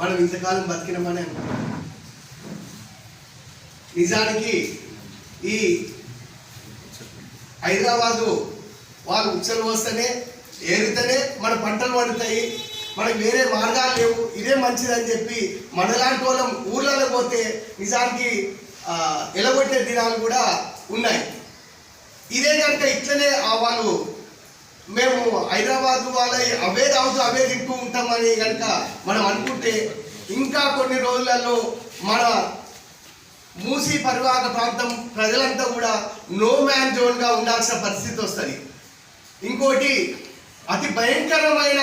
మనం ఇంతకాలం బతికినామని అనుకుంటాం. నిజానికి ఈ హైదరాబాదు వాళ్ళు ఉచ్చలు వస్తేనే ఏరితేనే మన పంటలు పండుతాయి మనకు వేరే మార్గాలు లేవు. ఇదే మంచిదని చెప్పి మనలాంటి వాళ్ళం ఊర్లలో పోతే నిజానికి ఎలగొట్టే దినాలు కూడా ఉన్నాయి. ఇదే కనుక ఇట్లనే ఆ వాళ్ళు మేము హైదరాబాద్ వాళ్ళ అవే తాగుతూ అవే తింటూ ఉంటామని కనుక మనం అనుకుంటే ఇంకా కొన్ని రోజులలో మన మూసీ పరివాహక ప్రాంతం ప్రజలంతా కూడా నో మ్యాన్ జోన్గా ఉండాల్సిన పరిస్థితి వస్తుంది. ఇంకోటి అతి భయంకరమైన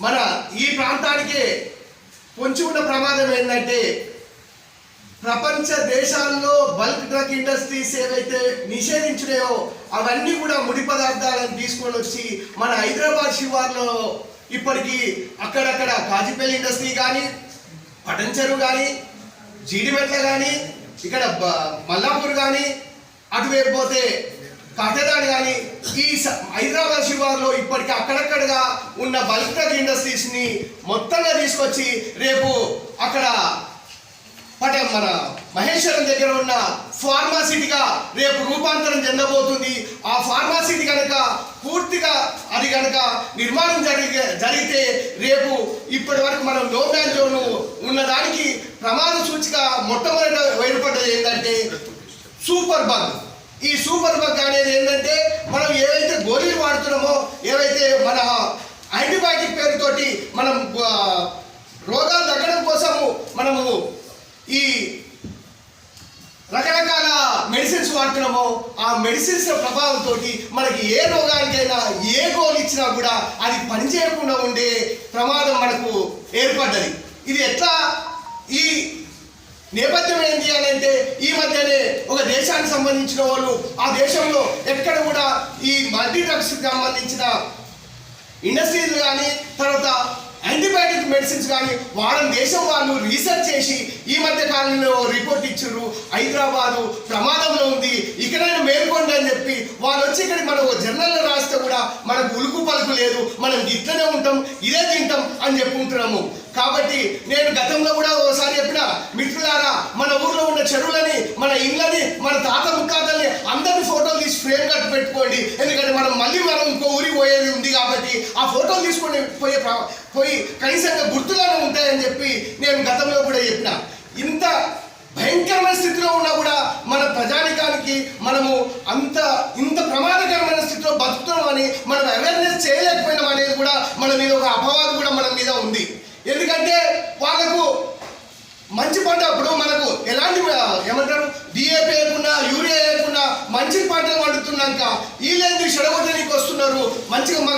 మన ఈ ప్రాంతానికే పొంచి ఉన్న ప్రమాదం ఏంటంటే ప్రపంచ దేశాల్లో బల్క్ డ్రగ్ ఇండస్ట్రీస్ ఏవైతే నిషేధించినాయో అవన్నీ కూడా ముడి పదార్థాలను తీసుకొని వచ్చి మన హైదరాబాద్ శివార్లో ఇప్పటికీ అక్కడక్కడ కాజీపల్లి ఇండస్ట్రీ కానీ పటంచెరు కానీ జీడిమెట్ల కానీ ఇక్కడ బ- మల్లాపూర్ కానీ అటువైపు పోతే కాకినాడ కానీ ఈ స- హైదరాబాద్ శివార్లో ఇప్పటికీ అక్కడక్కడగా ఉన్న బల్క్ డ్రగ్ ఇండస్ట్రీస్ని మొత్తంగా తీసుకొచ్చి రేపు అక్కడ అంటే మన మహేశ్వరం దగ్గర ఉన్న ఫార్మాసిటీగా రేపు రూపాంతరం చెందబోతుంది. ఆ ఫార్మాసిటీ కనుక పూర్తిగా అది కనుక నిర్మాణం జరిగే జరిగితే రేపు ఇప్పటి వరకు మనం నో మ్యాన్ జోన్ ఉన్నదానికి ప్రమాద సూచిక మొట్టమొదట ఏర్పడ్డది ఏంటంటే సూపర్ బగ్. ఈ సూపర్ బగ్ అనేది ఏంటంటే మనం ఏవైతే గోళీలు వాడుతున్నామో ఏవైతే మన యాంటీబయాటిక్ పేరుతోటి మనం రోగాలు తగ్గడం కోసము మనము ఈ రకరకాల మెడిసిన్స్ వాడుతున్నామో ఆ మెడిసిన్స్ ప్రభావంతో మనకి ఏ రోగానికైనా ఏ గోల్ ఇచ్చినా కూడా అది పనిచేయకుండా ఉండే ప్రమాదం మనకు ఏర్పడ్డది. ఇది ఎట్లా? ఈ నేపథ్యం ఏంటి అని అంటే ఈ మధ్యనే ఒక దేశానికి సంబంధించిన వాళ్ళు ఆ దేశంలో ఎక్కడ కూడా ఈ మల్టీ డ్రగ్స్ సంబంధించిన ఇండస్ట్రీలు కానీ తర్వాత యాంటీబయాటిక్ మెడిసిన్స్ కానీ వాళ్ళ దేశం వాళ్ళు రీసెర్చ్ చేసి ఈ మధ్య కాలంలో రిపోర్ట్ ఇచ్చారు. హైదరాబాదు ప్రమాదంలో ఉంది. ఇక్కడైనా మేల్కొండ అని చెప్పి వాళ్ళు వచ్చి ఇక్కడ మనం జర్నల్లో రాస్తే కూడా మనకు ఉలుకు పలుకు లేదు. మనం ఇట్లనే ఉంటాం ఇదే తింటాం అని చెప్పుకుంటున్నాము. కాబట్టి నేను గతంలో కూడా ఒకసారి చెప్పిన మిత్రులారా మన ఊర్లో ఉన్న చెరువులని మన ఇళ్ళని మన తాత ముక్కాతల్ని అందరిని ఫోటోలు తీసి ఫ్రేమ్ కట్టు పెట్టుకోండి. ఎందుకంటే మనం మళ్ళీ మనం ఇంకో ఊరికి పోయేది ఉంది కాబట్టి ఆ ఫోటోలు తీసుకొని పోయే పోయి కనీసంగా గుర్తుగానే ఉంటాయని చెప్పి నేను గతంలో కూడా చెప్పిన. ఇంత భయంకరమైన స్థితిలో ఉన్నా కూడా మన ప్రజానికానికి మనము అంత ఇంత ప్రమాదకరమైన స్థితిలో బతుకుతున్నామని మనం అవేర్నెస్ చేయలేకపోయినాం అనేది కూడా మన మీద ఒక అపవాదం కూడా మన మీద ఉంది. ఎందుకంటే వాళ్ళకు మంచి పంట అప్పుడు మనకు ఎలాంటి ఏమంటారు? డిఏపీ వేయకుండా యూరియా వేయకుండా మంచి పంటలు పండుతున్నాక వీళ్ళేంది చెడగొట్టడానికి వస్తున్నారు. మంచిగా మన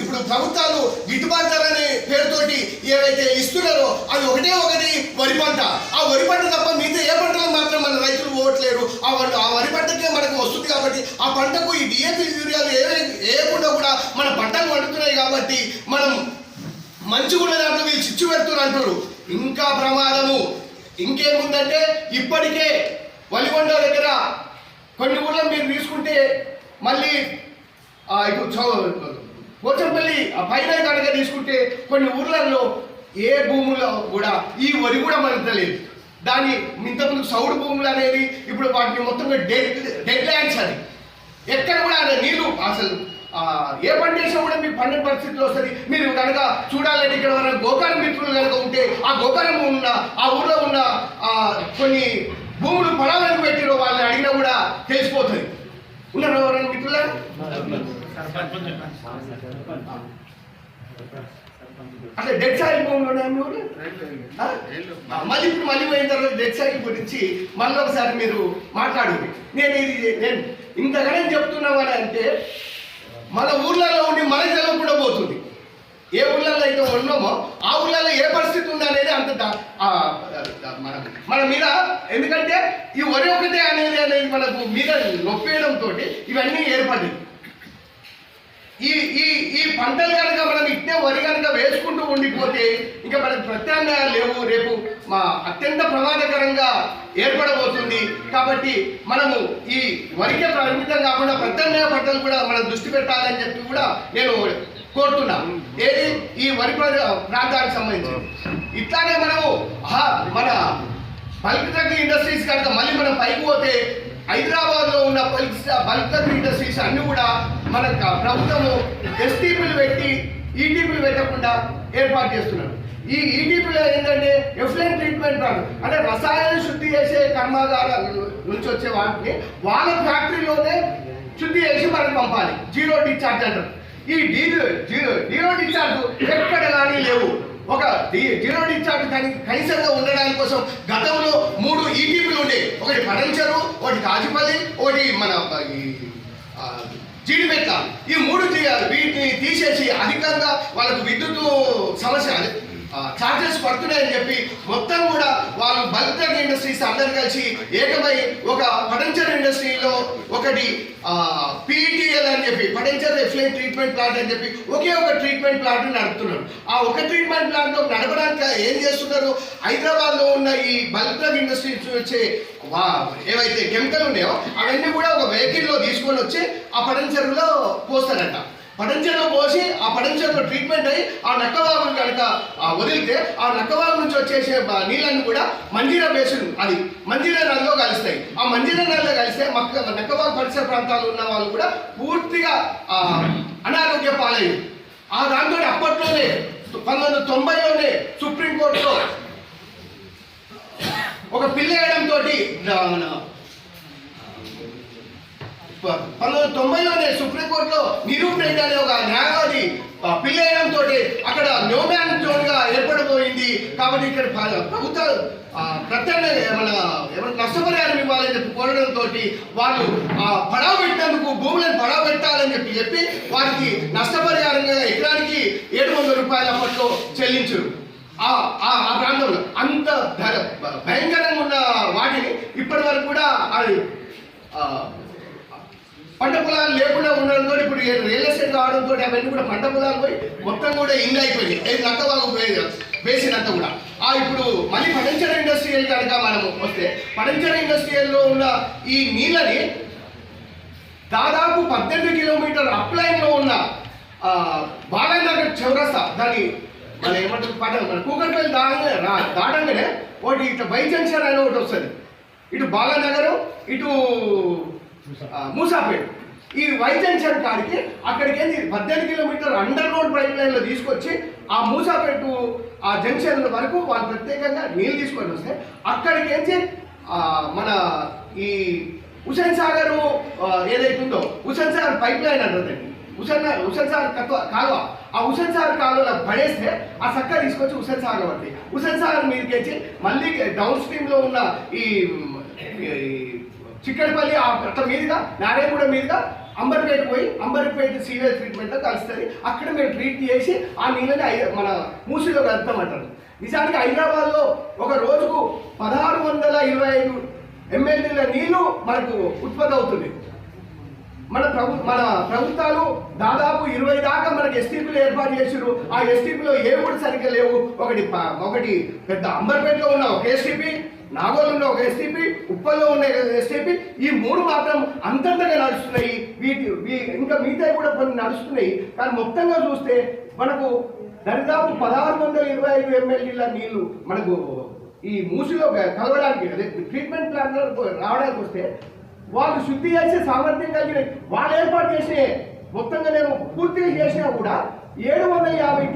ఇప్పుడు ప్రభుత్వాలు గిట్టుబాటు ధర అనే పేరుతోటి ఏవైతే ఇస్తున్నారో అది ఒకటే ఒకటి వరి పంట. ఆ వరి పంట తప్ప మిగతా ఏ పంటలు మాత్రం మన రైతులు పోవట్లేరు. ఆ ఆ వరి పంటకే మనకు వస్తుంది కాబట్టి ఆ పంటకు ఈ డిఏపీ యూరియాలు ఏ వేయకుండా కూడా మన పంటలు పండుతున్నాయి కాబట్టి మనం మంచిగా ఉన్న దాంట్లో వీళ్ళు చిచ్చు పెడుతున్నారు అంటారు ఇంకా ప్రమాదము. ఇంకేముందంటే ఇప్పటికే వలిగొండ దగ్గర కొన్ని ఊళ్ళో మీరు తీసుకుంటే మళ్ళీ ఇప్పుడు పోచంపల్లి ఆ పైన కనుక తీసుకుంటే కొన్ని ఊర్లలో ఏ భూముల్లో కూడా ఈ వరి కూడా మనతలేదు దాని ఇంతకుముందు సౌడు భూములు అనేది ఇప్పుడు వాటిని మొత్తం డెడ్ డెడ్ ల్యాండ్స్ అది. ఎక్కడ కూడా అలా నీళ్ళు అసలు ఏ పని చేసినా కూడా మీకు పండిన పరిస్థితిలో వస్తుంది. మీరు కనుక చూడాలంటే ఇక్కడ మన గోకారం మిత్రులు కనుక ఉంటే ఆ గోకారం ఉన్న ఆ ఊర్లో ఉన్న కొన్ని భూములు పొలాలను పెట్టిరో వాళ్ళని అడిగినా కూడా తెలిసిపోతుంది. ఉన్నారు ఎవరైనా మిత్రుల? అంటే డెడ్ సాయిల్ భూములు మళ్ళీ ఇప్పుడు మళ్ళీ పోయిన తర్వాత డెడ్ సాయిల్ గురించి మళ్ళీ ఒకసారి మీరు మాట్లాడండి. నేను ఇది నేను ఇంతగానే చెప్తున్నామని అంటే మన ఊర్లలో ఉండి మనకి కూడా పోతుంది. ఏ ఊర్లలో అయితే ఉన్నామో ఆ ఊర్లలో ఏ పరిస్థితి ఉంది అనేది అంత మన మన మీద ఎందుకంటే ఈ వరి ఒకటే అనేది అనేది మనకు మీద నొప్పేయడంతో ఇవన్నీ ఏర్పడింది ఈ ఈ ఈ పంటలు కనుక మనం ఇట్టే వరి కనుక వేసుకుంటూ ఉండిపోతే ఇంకా మనకు ప్రత్యామ్నాయాలు లేవు. రేపు మా అత్యంత ప్రమాదకరంగా ఏర్పడబోతుంది. కాబట్టి మనము ఈ వరికే పరిమితం కాకుండా ప్రత్యామ్నాయ పంటలు కూడా మనం దృష్టి పెట్టాలని చెప్పి కూడా నేను కోరుతున్నాం. ఏది? ఈ వరి ప్రాంతానికి సంబంధించి. ఇట్లానే మనము మన బల్క్ డ్రగ్ ఇండస్ట్రీస్ కనుక మళ్ళీ మనం పైకి పోతే హైదరాబాద్లో ఉన్న బల్క్ బల్క్ డ్రగ్ ఇండస్ట్రీస్ అన్నీ కూడా మన ప్రభుత్వము ఎస్టీపీలు పెట్టి ఈటీపీలు పెట్టకుండా ఏర్పాటు చేస్తున్నారు. ఈ ఈటీపీలో ఏంటంటే ఎఫ్లైన్ ట్రీట్మెంట్ ప్లాంట్ అంటే రసాయన శుద్ధి చేసే కర్మాగారాల నుంచి వచ్చే వాటిని వాళ్ళ ఫ్యాక్టరీలోనే శుద్ధి చేసి మనకు పంపాలి. జీరో డిశ్చార్జ్ అంటారు. ఈ జీరో జీరో జీరో డిశ్చార్జ్ ఎక్కడ కానీ లేవు. ఒక జీరో డిశ్చార్జ్ కానీ కనీసంగా ఉండడానికి కోసం గతంలో మూడు ఈటీపీలు ఉండే. ఒకటి పడంచెరు ఒకటి కాజిపల్లి ఒకటి మన ఈ, జీడిమెట్ల ఈ మూడు తీయాలి వీటిని తీసేసి అధికంగా వాళ్ళకు విద్యుత్ సమస్య చార్జెస్ పడుతున్నాయని చెప్పి మొత్తం కూడా వాళ్ళు బల్క్ డ్రగ్ ఇండస్ట్రీస్ అందరు కలిసి ఏకమై ఒక పడంచర్ ఇండస్ట్రీలో ఒకటి పీటీఎల్ అని చెప్పి పడంచర్ ఎఫ్లైన్ ట్రీట్మెంట్ ప్లాంట్ అని చెప్పి ఒకే ఒక ట్రీట్మెంట్ ప్లాంట్ నడుపుతున్నారు. ఆ ఒక ట్రీట్మెంట్ ప్లాంట్ నడపడానికి ఏం చేస్తున్నారు? హైదరాబాద్లో ఉన్న ఈ బల్క్ డ్రగ్ ఇండస్ట్రీస్ వచ్చే వా ఏవైతే కెమికల్ ఉన్నాయో అవన్నీ కూడా ఒక వెహికల్లో తీసుకొని వచ్చి ఆ పడంచెరులో పోస్తారంట. పడంచేలో పోసి ఆ పడంచేలో ట్రీట్మెంట్ అయ్యి ఆ నక్కవాగు కనుక ఆ వదిలితే ఆ నక్కవాగు నుంచి వచ్చేసే నీళ్ళని కూడా మంజీరా బేసిన్ అది మంజీరా నదిలో కలుస్తాయి. ఆ మంజీరా నదిలో కలిస్తే మక్క నక్కవాగు పరిసర ప్రాంతాలు ఉన్న వాళ్ళు కూడా పూర్తిగా ఆ, అనారోగ్య పాలయ్యారు. ఆ దాంతో అప్పట్లోనే పంతొమ్మిది వందల తొంభైలోనే సుప్రీంకోర్టులో ఒక పిల్ల వేయడంతో పంతొమ్మిది తొంభైలోనే సుప్రీంకోర్టులో నిరూపణ అనే ఒక న్యాయవాది పిల్లయడంతో అక్కడ నోమ్యాన్ జోన్గా కాబట్టి ఇక్కడ ప్రభుత్వాలు ప్రభుత్వ ఆ, మన ఏమన్నా నష్టపరిహారం ఇవ్వాలని చెప్పి కోరడంతో వాళ్ళు ఆ పడవ పెట్టినందుకు భూములను పడవ పెట్టాలని చెప్పి చెప్పి వారికి నష్టపరిహారంగా ఎకరానికి ఏడు వందల రూపాయల అప్పట్లో చెల్లించరు. ఆ ఆ- ఆ ప్రాంతంలో అంత భ- భయంకరంగా ఉన్న వాటిని ఇప్పటి వరకు కూడా అది పంట పొలాలు లేకుండా ఉండడంతో ఇప్పుడు రియల్ ఎస్టేట్ రావడంతో అవన్నీ కూడా పంట పొలాలు పోయి మొత్తం కూడా ఇల్లు అయిపోయింది ఇది నక్కవాగు వేసినంత కూడా. ఆ ఇప్పుడు మళ్ళీ పటంచర ఇండస్ట్రియల్ కనుక మనం వస్తే పటంచర ఇండస్ట్రియల్లో ఉన్న ఈ నీళ్ళని దాదాపు పద్దెనిమిది కిలోమీటర్ అప్లైన్లో ఉన్న ఆ, బాలనగర్ చౌరస్తా దాని మన ఏమంటారు పట్టణం మన కూకట్పల్లి దాటంగానే రా- దాటంగానే ఒకటి ఇటు బై జంక్షన్ అనే ఒకటి వస్తుంది. ఇటు బాలనగర్ ఇటు మూసాపేట్. ఈ వై జంక్షన్ కాడికి అక్కడికి ఏంది? పద్దెనిమిది కిలోమీటర్ అండర్ రోడ్ పైప్ లైన్లో తీసుకొచ్చి ఆ మూసాపేట ఆ జంక్షన్ వరకు వాళ్ళు ప్రత్యేకంగా నీళ్ళు తీసుకొని వస్తే అక్కడికి ఏంచి మన ఈ హుసేన్ సాగర్ ఏదైతే ఉందో హుసేన్ సాగర్ పైప్ లైన్ అంటుందండి హుసేన్ హుసేన్ సాగర్ కత్వ కాలువ. ఆ హుసేన్ సాగర్ కాలువలో పడేస్తే ఆ చక్క తీసుకొచ్చి హుసేన్ సాగర్ పడుతుంది హుసేన్ సాగర్ మీదకి వచ్చి మళ్ళీ డౌన్ స్ట్రీమ్లో ఉన్న ఈ చిక్కడపల్లి ఆ అట్లా మీదుగా నారాయణగూడ మీదుగా అంబర్పేట పోయి అంబర్పేట సీరియస్ ట్రీట్మెంట్ కలుస్తుంది. అక్కడ మేము ట్రీట్ చేసి ఆ నీళ్ళని ఐ- మన మూసిలో కలుపుతామంటారు. నిజానికి హైదరాబాద్లో ఒక రోజుకు పదహారు వందల ఇరవై ఐదు ఎమ్మెల్యేల నీళ్ళు మనకు ఉత్పత్తి అవుతుంది. మన ప్రభు మన ప్రభుత్వాలు దాదాపు ఇరవై దాకా మనకి ఎస్టీపీలు ఏర్పాటు చేసారు ఆ ఎస్టీపీలో ఏ కూడా సరిగ్గా లేవు? ఒకటి ఒకటి పెద్ద అంబర్పేటలో ఉన్న ఒక ఎస్టీపీ నాగోలంలో ఒక ఎస్టీపీ ఉప్పల్లో ఉన్న ఎస్టీపీ ఈ మూడు మాత్రం అంతంతగా నడుస్తున్నాయి. వీటి ఇంకా మిగతా కూడా కొన్ని నడుస్తున్నాయి. కానీ మొత్తంగా చూస్తే మనకు దరిదాపు పదహారు వందల ఇరవై ఐదు ఎమ్మెల్యేల నీళ్ళు మనకు ఈ మూసిలో కలవడానికి అదే ట్రీట్మెంట్ ప్లాన్ రావడానికి వస్తే వాళ్ళు శుద్ధి చేసే సామర్థ్యం కలిగిన వాళ్ళు ఏర్పాటు చేసే మొత్తంగా నేను పూర్తిగా చేసినా కూడా ఏడు వందల యాభై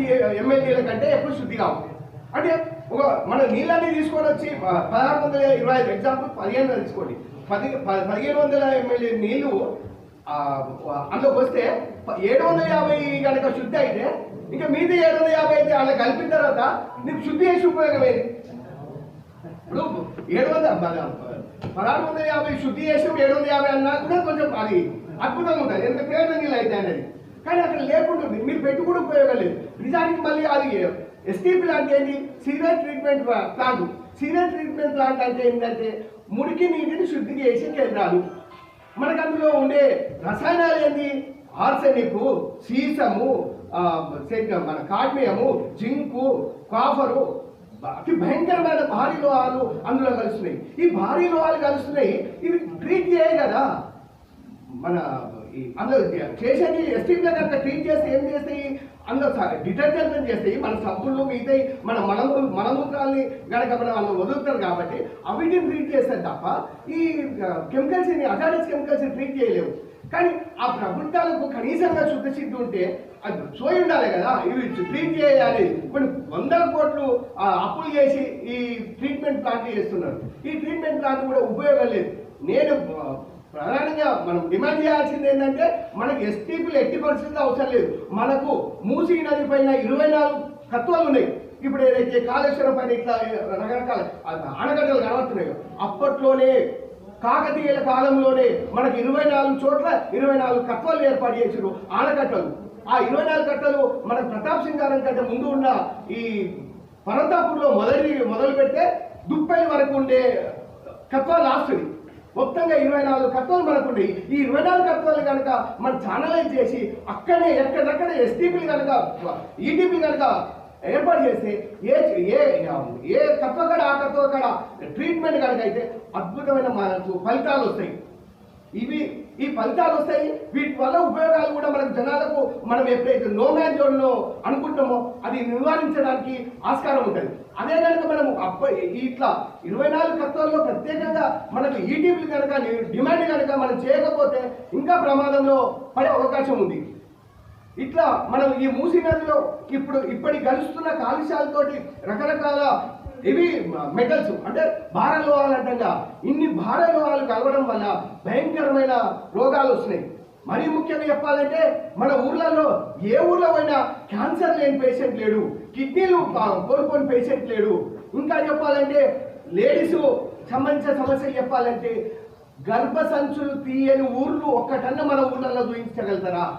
ఎమ్మెల్యేల కంటే ఎప్పుడు శుద్ధి కావు అంటే ఒక మన నీళ్ళని తీసుకొని వచ్చి పదహారు వందల ఇరవై ఐదు ఎగ్జాంపుల్ పదిహేను తీసుకోండి. పది పదిహేను వందల ఎమ్మెల్యే నీళ్ళు అందులోకి వస్తే ఏడు వందల యాభై కనుక శుద్ధి అయితే ఇంకా మీది ఏడు వందల యాభై అయితే అలా కలిపిన తర్వాత నీకు శుద్ధి చేసి ఉపయోగం ఇప్పుడు ఏడు వందల పదహారు వందల యాభై శుద్ధి చేసి ఏడు వందల యాభై అన్నా కూడా కొంచెం అది అద్భుతంగా ఉంటుంది. ఎంత ప్రేరణ నీళ్ళు అయితే అనేది. కానీ అక్కడ లేకుండా మీరు పెట్టి కూడా ఉపయోగం లేదు. నిజానికి మళ్ళీ అది ఎస్టీ ప్లాంట్ ఏంటి? Serious treatment plant serious treatment plant అంటే ఏంటంటే మురికి నీటిని శుద్ధి చేసే కేంద్రాలు. మనకు అందులో ఉండే రసాయనాలు ఏంటి? ఆర్సెనిక్ సీసము మన కాడ్మియము జింకు కాఫరు అతి భయంకరమైన భారీ లోహాలు అందులో కలుస్తున్నాయి. ఈ భారీ లోహాలు కలుస్తున్నాయి ఇవి ట్రీట్ చేయాలి కదా. మన అందులో చేసేది ఎస్టీపీలో కనుక ట్రీట్ చేస్తే ఏం చేస్తాయి? అందులో డిటర్జెంట్ చేస్తాయి మన సబ్బులు మిగతాయి మన మలము మలమూత్రాలని గనక మనం వాళ్ళు వదులుతారు కాబట్టి అవిటిని ట్రీట్ చేస్తారు తప్ప ఈ కెమికల్స్ని అజాడస్ కెమికల్స్ ట్రీట్ చేయలేవు కానీ ఆ ప్రభుత్వాలకు కనీసంగా శుద్ధశుద్ధి ఉంటే అది సోయి ఉండాలి కదా. ఇవి ట్రీట్ చేయాలి. కొన్ని వందల కోట్లు అప్పులు చేసి ఈ ట్రీట్మెంట్ ప్లాంట్ చేస్తున్నారు. ఈ ట్రీట్మెంట్ ప్లాంట్ కూడా ఉపయోగం లేదు. నేను ప్రధానంగా మనం డిమాండ్ చేయాల్సింది ఏంటంటే మనకు ఎస్టీపీలు ఎట్టి పరిస్థితుల్లో అవసరం లేదు. మనకు మూసీ నది పైన ఇరవై నాలుగు తత్వాలు ఉన్నాయి. ఇప్పుడు ఏదైతే కాళేశ్వరం పైన ఇట్లా రకరకాల ఆనకట్టలు కనబడుతున్నాయో. అప్పట్లోనే కాకతీయుల కాలంలోనే మనకి ఇరవై నాలుగు చోట్ల ఇరవై నాలుగు కట్టలు ఏర్పాటు చేసారు ఆనకట్టలు. ఆ ఇరవై నాలుగు కట్టలు మన ప్రతాప్ సింగారం కంటే ముందు ఉన్న ఈ పరంతాపూర్లో మొదటి మొదలు పెడితే దుప్పై వరకు ఉండే కత్వాలు లాస్ట్ మొత్తంగా ఇరవై నాలుగు కత్వాలు మనకు ఉండేవి ఈ ఇరవై నాలుగు కత్వాలు కనుక మనం ఛానలైజ్ చేసి అక్కడనే ఎక్కడెక్కడ ఎస్టీపీలు కనుక ఈటీపీ కనుక ఏర్పాటు చేస్తే ఏ ఏ ఏ కత్వకడ ఆ కత్వకడ ట్రీట్మెంట్ కనుక అయితే అద్భుతమైన మనకు ఫలితాలు వస్తాయి. ఇవి ఈ ఫలితాలు వస్తాయి. వీటి వల్ల ఉపయోగాలు కూడా మనకు జనాలకు మనం ఎప్పుడైతే నో మ్యాన్ జోన్లో అనుకుంటామో అది నివారించడానికి ఆస్కారం ఉంటుంది. అదే కనుక మనం అప్ప ఇట్లా ఇరవై నాలుగు కత్వాల్లో ప్రత్యేకంగా మనకు ఈటీపీలు కనుక డిమాండ్ కనుక మనం చేయకపోతే ఇంకా ప్రమాదంలో పడే అవకాశం ఉంది. ఇట్లా మనం ఈ మూసీ నదిలో ఇప్పుడు ఇప్పటి గలుస్తున్న కాలుష్యాలతోటి రకరకాల ఇవి మెటల్స్ అంటే భారలోహాలు అంటంగా ఇన్ని భారలోహాలు కలవడం వల్ల భయంకరమైన రోగాలు వస్తున్నాయి. మరీ ముఖ్యంగా చెప్పాలంటే మన ఊర్లలో ఏ ఊర్లో పోయినా క్యాన్సర్ లేని పేషెంట్ లేడు. కిడ్నీలు ఆ, పేషెంట్ లేడు. ఇంకా చెప్పాలంటే లేడీస్ సంబంధించిన సమస్యలు చెప్పాలంటే గర్భసంచులు తీయని ఊర్లు ఒక్కటన్నా మన ఊర్లలో చూపించగలుగుతారా?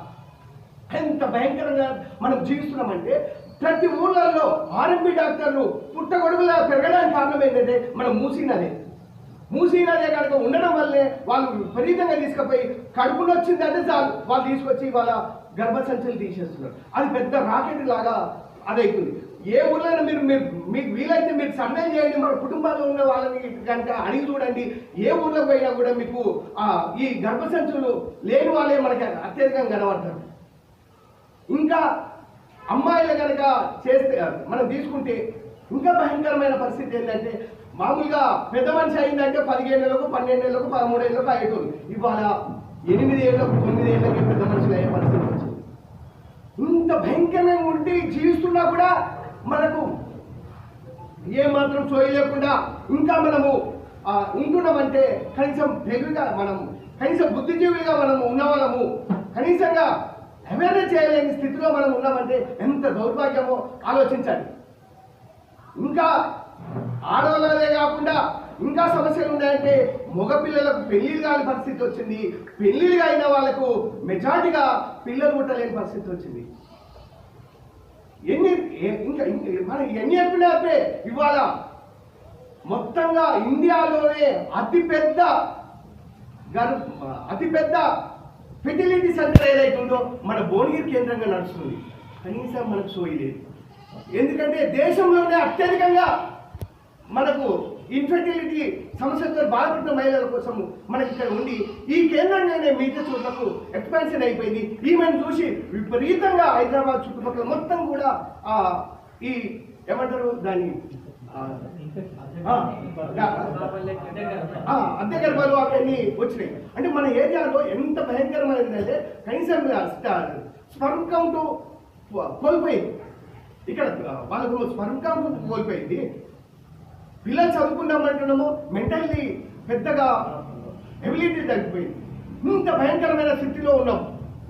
ఎంత భయంకరంగా మనం జీవిస్తున్నామంటే ప్రతి ఊళ్ళల్లో ఆర్ఎంపీ డాక్టర్లు పుట్టగొడుగులా పెరగడానికి కారణం ఏంటంటే మనం మూసినదే మూసినదే కనుక ఉండడం వల్లే వాళ్ళు విపరీతంగా తీసుకుపోయి కడుపులో వచ్చిందంటే చాలు. వాళ్ళు తీసుకొచ్చి వాళ్ళ గర్భసంచులు తీసేస్తున్నారు. అది పెద్ద రాకెట్ లాగా అదైతుంది. ఏ ఊర్లో మీరు మీరు మీకు వీలైతే మీరు సర్వే చేయండి. మన కుటుంబాల్లో ఉన్న వాళ్ళని కనుక అడిగి చూడండి. ఏ ఊళ్ళో పోయినా కూడా మీకు ఈ గర్భసంచులు లేని వాళ్ళే మనకి అత్యధికంగా కనబడతారు. ఇంకా అమ్మాయిలు కనుక చేస్తే మనం తీసుకుంటే ఇంకా భయంకరమైన పరిస్థితి ఏంటంటే మామూలుగా పెద్ద మనిషి అయిందంటే పదిహేను నెలలకు పన్నెండు నెలలకు పదమూడు ఏళ్ళకు అయ్యేటోళ్ళు ఇవాళ ఎనిమిది ఏళ్ళకు తొమ్మిది ఏళ్ళకి పెద్ద మనుషులు అయ్యే పరిస్థితి వచ్చింది. ఇంత భయంకరంగా ఉండి జీవిస్తున్నా కూడా మనకు ఏమాత్రం మాత్రం సోయి లేకుండా ఇంకా మనము ఉంటున్నామంటే కనీసం తెలివిగా మనం కనీసం బుద్ధిజీవిగా మనము ఉన్నవాళ్ళము కనీసంగా అవేర్నెస్ చేయలేని స్థితిలో మనం ఉన్నామంటే ఎంత దౌర్భాగ్యమో ఆలోచించండి. ఇంకా ఆడవాళ్ళదే కాకుండా ఇంకా సమస్యలు ఉన్నాయంటే మగపిల్లలకు పెళ్ళిళ్ళు కాని పరిస్థితి వచ్చింది. పెళ్ళిళ్ళు అయిన వాళ్ళకు మెజార్టీగా పిల్లలు పుట్టలేని పరిస్థితి వచ్చింది. ఎన్ని ఇంకా ఇంకా మనం ఎన్ని చెప్పినప్పే ఇవాళ మొత్తంగా ఇండియాలోనే అతిపెద్ద గర్ అతిపెద్ద ఫెర్టిలిటీ సెంటర్ ఏదైతే ఉందో మన భువనగిరి కేంద్రంగా నడుస్తుంది. కనీసం మనకు సోయి లేదు. ఎందుకంటే దేశంలోనే అత్యధికంగా మనకు ఇన్ఫెర్టిలిటీ సమస్యతో బాధపడుతున్న మహిళల కోసం మనకి ఇక్కడ ఉండి ఈ కేంద్రంగానే మిగతా చోట్లకు ఎక్స్పాన్షన్ అయిపోయింది. ఈమెను చూసి విపరీతంగా హైదరాబాద్ చుట్టుపక్కల మొత్తం కూడా ఆ ఈ ఏమంటారు దాన్ని అద్దె గర్భాలు అవన్నీ వచ్చినాయి. అంటే మన ఏరియాలో ఎంత భయంకరమైనదంటే కనీసం స్పర్మ్ కౌంట్ కోల్పోయింది. ఇక్కడ వాళ్ళకు స్పర్మ్ కౌంట్ కోల్పోయింది. పిల్లలు చదువుకున్నామంటున్నాము మెంటల్లీ పెద్దగా ఎబిలిటీ తగ్గిపోయింది. ఇంత భయంకరమైన స్థితిలో ఉన్నాం.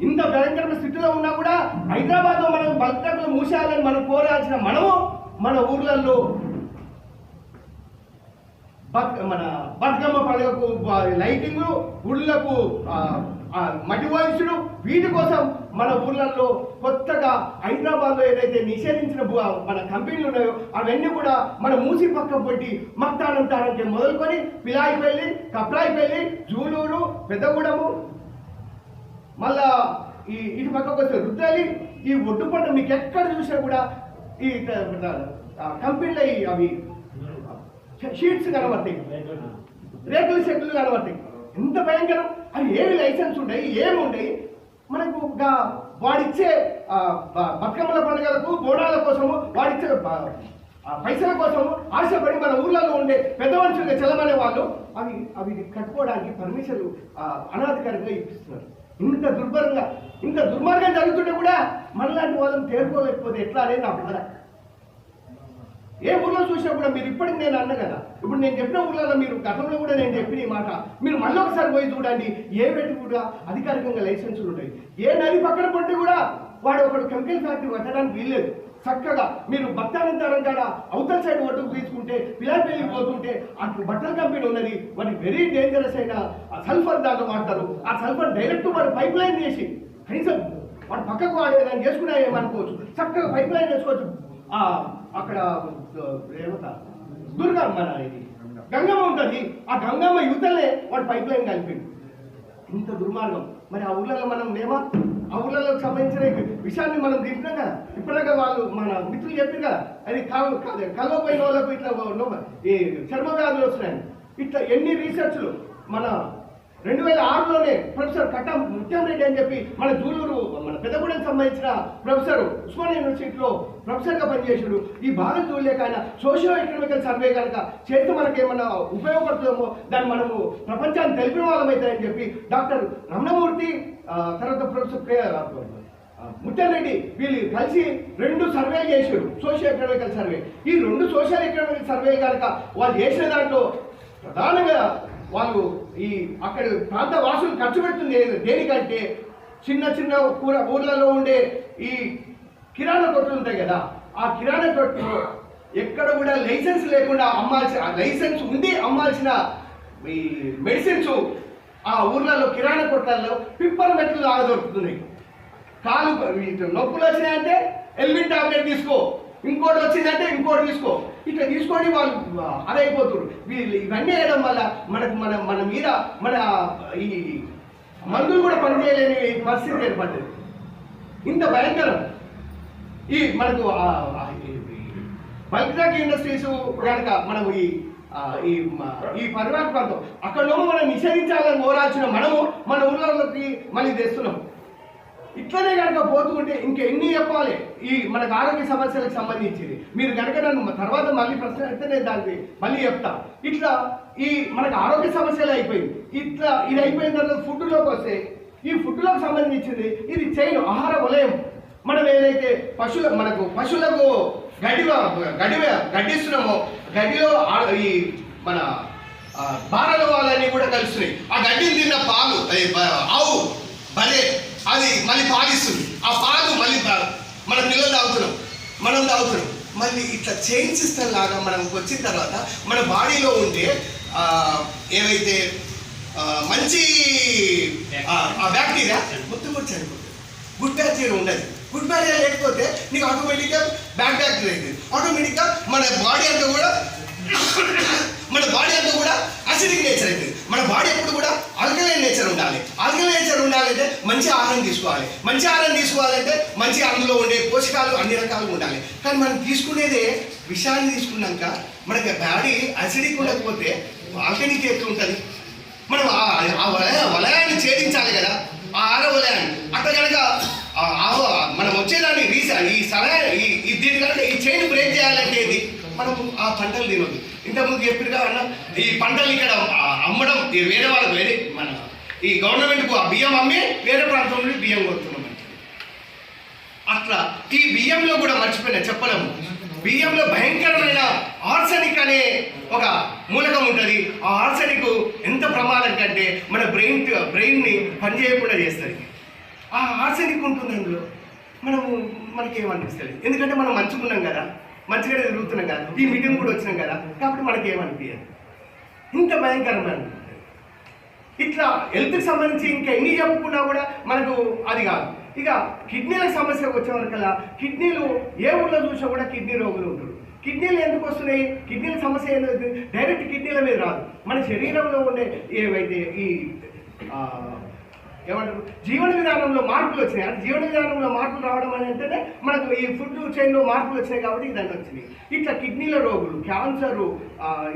ఇంత భయంకరమైన స్థితిలో ఉన్నా కూడా హైదరాబాద్లో మనం బల్కలు మూసేయాలని మనం కోరాల్సిన మనము మన ఊర్లలో మన బతుకమ్మ పండుగకు లైటింగ్ గుళ్ళకు మటి ఆ, వీటి కోసం మన ఊర్లలో కొత్తగా హైదరాబాద్లో ఏదైతే నిషేధించిన మన కంపెనీలు ఉన్నాయో అవన్నీ కూడా మన మూసి పక్క పెట్టి మక్తానంతానికి మొదలుకొని పిలాయిపల్లి కప్రాయిపల్లి జూలూరు పెద్దగూడము మళ్ళా ఈ ఇటు పక్కకు వస్తే రుద్దాలి ఈ ఒడ్డుపట్ట మీకు ఎక్కడ చూసినా కూడా ఈ కంపెనీలో అవి షీట్స్ కనబడతాయి. రేకుల షెడ్లు కనబడతాయి. ఎంత భయంకరం. అవి ఏమి లైసెన్స్ ఉంటాయి ఏమి ఉంటాయి? మనకు గా- వాడిచ్చే బతుకమ్మల పండుగలకు బోనాల కోసము వాడిచ్చే పైసల కోసము ఆశపడి మన ఊర్లలో ఉండే పెద్ద మనుషులుగా చెల్లమనే వాళ్ళు అవి అవి కట్టుకోవడానికి పర్మిషన్లు అనాధికారికంగా ఇప్పిస్తున్నారు. ఇంత దుర్భరంగా ఇంత దుర్మార్గం జరుగుతుంటే కూడా మనలాంటి వాళ్ళని తేరుకోలేకపోతే ఎట్లా అనేది నా బాధ. ఏ ఊర్లో చూసినా కూడా మీరు ఇప్పటికి నేను అన్న కదా. ఇప్పుడు నేను చెప్పిన ఊర్లలో మీరు గతంలో కూడా నేను చెప్పిన మాట. మీరు మళ్ళీ ఒకసారి పోయి చూడండి ఏ పెట్టి కూడా అధికారికంగా లైసెన్సులు ఉంటాయి. ఏ నది పక్కన పడితే కూడా వాడు ఒకడు కెమికల్ ఫ్యాక్టరీ పెట్టడానికి వీల్లేదు. చక్కగా మీరు భక్తానంతరం కాడ అవతల సైడ్ ఒడ్డుకు తీసుకుంటే పిలాపల్లి పోతుంటే అటు బట్టల కంపెనీ ఉన్నది. వాటి వెరీ డేంజరస్ అయిన ఆ సల్ఫర్ దాంట్లో వాడతారు. ఆ సల్ఫర్ డైరెక్ట్ వాడు పైప్ లైన్ చేసి కనీసం వాడు పక్కకు వాడేదాన్ని చేసుకున్నా ఏమనుకోవచ్చు. చక్కగా పైప్ లైన్ వేసుకోవచ్చు. అక్కడ ఏమవుతా దుర్గమ్మ మన ఇది. గంగమ్మ ఉంటుంది. ఆ గంగమ్మ యువతలే వాడు పైప్ లైన్ కలిపిండు. ఇంత దుర్మార్గం. మరి ఆ ఊళ్ళలో మనం లేమా ఆ ఊళ్ళలో సంబంధించిన విషయాన్ని మనం తింటున్నాం కదా? ఇప్పటిదాకా వాళ్ళు మన మిత్రులు చెప్పారు కదా? అది కాలు కలవపై వాళ్ళకు ఇట్లా ఈ చర్మ వ్యాధులు వస్తున్నాయి. ఇట్లా ఎన్ని రీసెర్చ్లు? మన రెండు వేల ఆరులోనే ప్రొఫెసర్ కట్టా ముత్యం రెడ్డి అని చెప్పి మన జూలూరు మన పెద్దగూడెం సంబంధించిన ప్రొఫెసర్ ఉస్మాన్ యూనివర్సిటీలో ప్రొఫెసర్గా పనిచేసాడు ఈ బాధలు చూడలేక ఆయన సోషియో ఎకనామికల్ సర్వే కనుక చేస్తే మనకి ఏమన్నా ఉపయోగపడుతుందేమో దాన్ని మనము ప్రపంచాన్ని తెలిపిన వాళ్ళమైతాయని చెప్పి డాక్టర్ రమణమూర్తి తర్వాత ప్రొఫెసర్ ముత్యారెడ్డి వీళ్ళు కలిసి రెండు సర్వే చేశారు సోషియో ఎకనామికల్ సర్వే. ఈ రెండు సోషల్ ఎకనామికల్ సర్వే కనుక వాళ్ళు చేసిన దాంట్లో ప్రధానంగా వాళ్ళు ఈ అక్కడ ప్రాంత వాసులు ఖర్చు పెడుతుంది దేనికంటే చిన్న చిన్న కూర ఊర్లలో ఉండే ఈ కిరాణా కొట్లు ఉంటాయి కదా ఆ కిరాణా కొట్లు ఎక్కడ కూడా లైసెన్స్ లేకుండా అమ్మాల్సిన ఆ లైసెన్స్ ఉండి అమ్మాల్సిన ఈ మెడిసిన్స్ ఆ ఊర్లలో కిరాణా కొట్లలో పిప్పర్ మెట్లు లాగా దొరుకుతున్నాయి. కాలు నొప్పులు వచ్చినాయంటే ఎల్విన్ టాబ్లెట్ తీసుకో ఇంకోటి వచ్చిందంటే ఇంకోటి తీసుకో. ఇట్లా తీసుకొని వాళ్ళు అదైపోతున్నారు వీళ్ళు ఇవన్నీ వేయడం వల్ల మనకు మన మన మీద మన ఈ మందులు కూడా పనిచేయలేని పరిస్థితి ఏర్పడ్డది. ఇంత భయంకరం. ఈ మనకు బల్క్రాక్ ఇండస్ట్రీస్ కనుక మనం ఈ ఈ ఈ పరివాహక ప్రాంతం అక్కడలో మనం నిషేధించాలని కోరాల్సిన మనము మన ఊళ్ళలోకి మళ్ళీ తెస్తున్నాం. ఇట్లనే కనుక పోతుంటే ఇంకెన్ని చెప్పాలి? ఈ మనకు ఆరోగ్య సమస్యలకు సంబంధించింది మీరు కనుక నన్ను తర్వాత మళ్ళీ ప్రశ్న అడిగితే నేను దానికి మళ్ళీ చెప్తా. ఇట్లా ఈ మనకు ఆరోగ్య సమస్యలు అయిపోయింది. ఇట్లా ఇది అయిపోయిన తర్వాత ఫుడ్లోకి వస్తే ఈ ఫుడ్లోకి సంబంధించింది ఇది చైన్ ఆహార వలయం. మనం ఏదైతే పశువుల మనకు పశువులకు గడ్డి గడ్డి గడ్డిస్తున్నామో గడ్డిలో ఆ- ఈ మన బారల వాళ్ళని కూడా కలుస్తున్నాయి. ఆ గడ్డిని తిన్న పాలు ఆవు భలే అది మళ్ళీ పాలిస్తుంది. ఆ పాలు మళ్ళీ మన పిల్లలు తాగుతున్నాం. మనం తాగుతున్నాం. మళ్ళీ ఇట్లా చైన్ సిస్టమ్ లాగా మనకు వచ్చిన తర్వాత మన బాడీలో ఉండే ఏవైతే మంచి ఆ, ఆ బ్యాక్టీరియా మొత్తం కూడా చనిపోతుంది గుడ్ బ్యాక్టీరియా ఉండదు. గుడ్ బ్యాక్టీరియా లేకపోతే నీకు ఆటోమేటిక్గా బ్యాడ్ బ్యాక్టీరియా అవుతుంది ఆటోమేటిక్గా మన బాడీ అంతా కూడా మన బాడీ అంతా కూడా అసిడిక్ నేచర్ అవుతుంది మన బాడీ ఎప్పుడు కూడా ఆల్కలైన్ నేచర్ ఉండాలి. ఆల్కలైన్ నేచర్ ఉండాలంటే మంచి ఆహారం తీసుకోవాలి. మంచి ఆహారం తీసుకోవాలంటే మంచి అందులో ఉండే పోషకాలు అన్ని రకాలుగా ఉండాలి. కానీ మనం తీసుకునేదే విషయాన్ని తీసుకున్నాక మనకి బాడీ అసిడిక్ ఉండకపోతే ఆల్కలిక్ ఎట్లా ఉంటుంది? మనం ఆ- వలయ వలయాన్ని ఛేదించాలి కదా. ఆ ఆర వలయాన్ని. అక్కడ కనుక ఆ- మనం వచ్చేదాన్ని రీసా ఈ సలహా ఈ ఈ దీని కనుక ఈ చైన్ బ్రేక్ చేయాలంటే ఏది? మనం ఆ పంటలు తినొద్దు. ఇంతకుముందు చెప్పినగా అన్న ఈ పంటలు ఇక్కడ అమ్మడం వేరే వాళ్ళకి వేరే మన ఈ గవర్నమెంట్కు ఆ బియ్యం అమ్మి వేరే ప్రాంతం నుండి బియ్యం కొడుతున్నాం అంటే అట్లా ఈ బియ్యంలో కూడా మర్చిపోయినా చెప్పలేము. బియ్యంలో భయంకరమైన ఆర్సనిక్ అనే ఒక మూలకం ఉంటుంది. ఆ ఆర్సనిక్ ఎంత ప్రమాదం కంటే మన బ్రెయిన్ బ్రెయిన్ని పనిచేయకుండా చేస్తుంది. ఆ ఆర్సనిక్ ఉంటుంది అందులో మనము మనకేమనిపిస్తుంది? ఎందుకంటే మనం మంచుకున్నాం కదా. మంచిగా తిరుగుతున్నాం కదా. ఈ మీటింగ్ కూడా వచ్చినాం కదా. కాబట్టి మనకేమనిపించదు ఇంత భయంకరమైన ఇట్లా హెల్త్కి సంబంధించి ఇంకా ఎన్ని చెప్పుకున్నా కూడా మనకు అది కాదు. ఇక కిడ్నీల సమస్య వచ్చేవరకల్లా కిడ్నీలు ఏ ఊళ్ళో చూసినా కూడా కిడ్నీ రోగులు ఉంటారు. కిడ్నీలు ఎందుకు వస్తున్నాయి? కిడ్నీల సమస్య ఎందుకు డైరెక్ట్ కిడ్నీల మీద రాదు. మన శరీరంలో ఉండే ఏవైతే ఈ ఏమంటారు? జీవన విధానంలో మార్పులు వచ్చినాయి. అంటే జీవన విధానంలో మార్పులు రావడం అని అంటేనే మనకు ఈ ఫుడ్ చైన్లో మార్పులు వచ్చినాయి కాబట్టి ఇదన్నీ వచ్చినాయి. ఇట్లా కిడ్నీల రోగులు క్యాన్సరు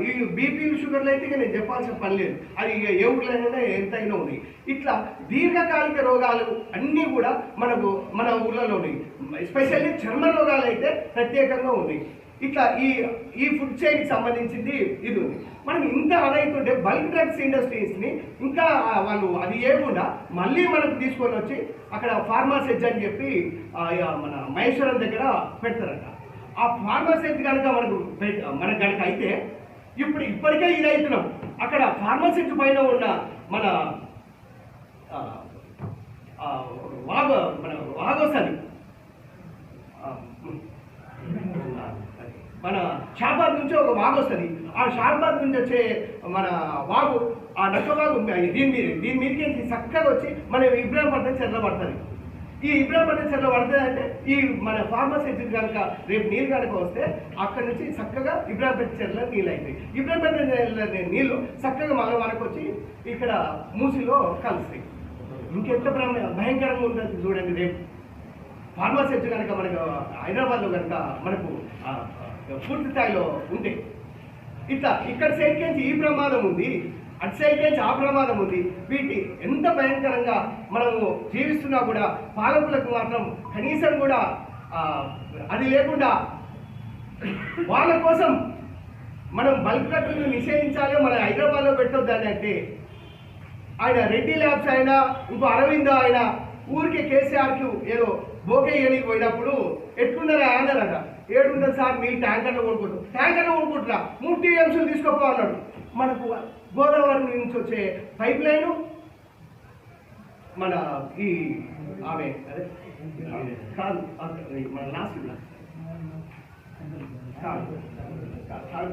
ఈ బీపీలు షుగర్లు అయితే ఇక నేను చెప్పాల్సిన పని లేదు. అది ఇక ఏ ఊర్లోనైనా ఎంతైనా ఉన్నాయి. ఇట్లా దీర్ఘకాలిక రోగాలు అన్నీ కూడా మనకు మన ఊర్లలో ఉన్నాయి. ఎస్పెషల్లీ చర్మ రోగాలు అయితే ప్రత్యేకంగా ఉన్నాయి. ఇట్లా ఈ ఈ ఫుడ్ చైన్కి సంబంధించింది ఇది ఉంది. మనం ఇంత అదైతుంటే బల్క్ డ్రగ్స్ ఇండస్ట్రీస్ని ఇంకా వాళ్ళు అది ఏకుండా మళ్ళీ మనకు తీసుకొని వచ్చి అక్కడ ఫార్మాసెజ్ అని చెప్పి మన మహేశ్వరం దగ్గర పెడతారట. ఆ ఫార్మాసెజ్ కనుక మనకు మనకు కనుక అయితే ఇప్పుడు ఇప్పటికే ఇది అవుతున్నాం. అక్కడ ఫార్మాసిస్ట్ పైన ఉన్న మన ఆ, వాగ మన వాగోసని మన షాబాద్ నుంచి ఒక వాగు వస్తుంది. ఆ షాబాద్ నుంచి వచ్చే మన వాగు ఆ నక్క వాగు దీని మీద దీని మీదకి చక్కగా వచ్చి మన ఇబ్రాహీంపట్నం చెర్ల పడుతుంది. ఈ ఇబ్రాహీంపట్నం చెర్ల పడుతుంది అంటే ఈ మన ఫార్మసిటీ కనుక రేపు నీళ్ళు కనుక వస్తే అక్కడి నుంచి చక్కగా ఇబ్రాహీంపట్నం చెర్ల నీళ్ళు అవుతాయి ఇబ్రాహిం చెర్ల నీళ్ళు చక్కగా మన మనకు వచ్చి ఇక్కడ మూసిలో కలుస్తాయి. ఇంకెంత భ్రమ- భయంకరంగా ఉంటుంది చూడండి రేపు. ఫార్మాసిస్ట్ కనుక మనకు హైదరాబాద్లో కనుక మనకు పూర్తి స్థాయిలో ఉంటే. ఇట్లా ఇక్కడ సైడ్ నుంచి ఈ ప్రమాదం ఉంది అటు సైడ్ నుంచి ఆ ప్రమాదం ఉంది వీటి ఎంత భయంకరంగా మనము జీవిస్తున్నా కూడా పాలకులకు మాత్రం కనీసం కూడా అది లేకుండా వాళ్ళ కోసం మనం బల్క్ కట్టును నిషేధించాలి మన హైదరాబాద్లో పెట్టొద్దని అంటే ఆయన రెడ్డి ల్యాబ్స్ అయినా ఇంకో అరవింద్ ఆయన ఊరికే కేసీఆర్కి ఏదో బోకేయడానికి పోయినప్పుడు ఎట్లున్నారా అన్నారట. ఏడున్నది సార్ మీరు ట్యాంకర్లో కొనుక్కుంటారు ట్యాంకర్లో కొనుక్కుంటున్నా. మూడు టీఎంసీలు తీసుకోపో అన్నాడు. మనకు గోదావరి నుంచి వచ్చే పైప్ లైను మన ఈ ఆమె అదే కాదు మన లాస్ట్ కాదు కాదు,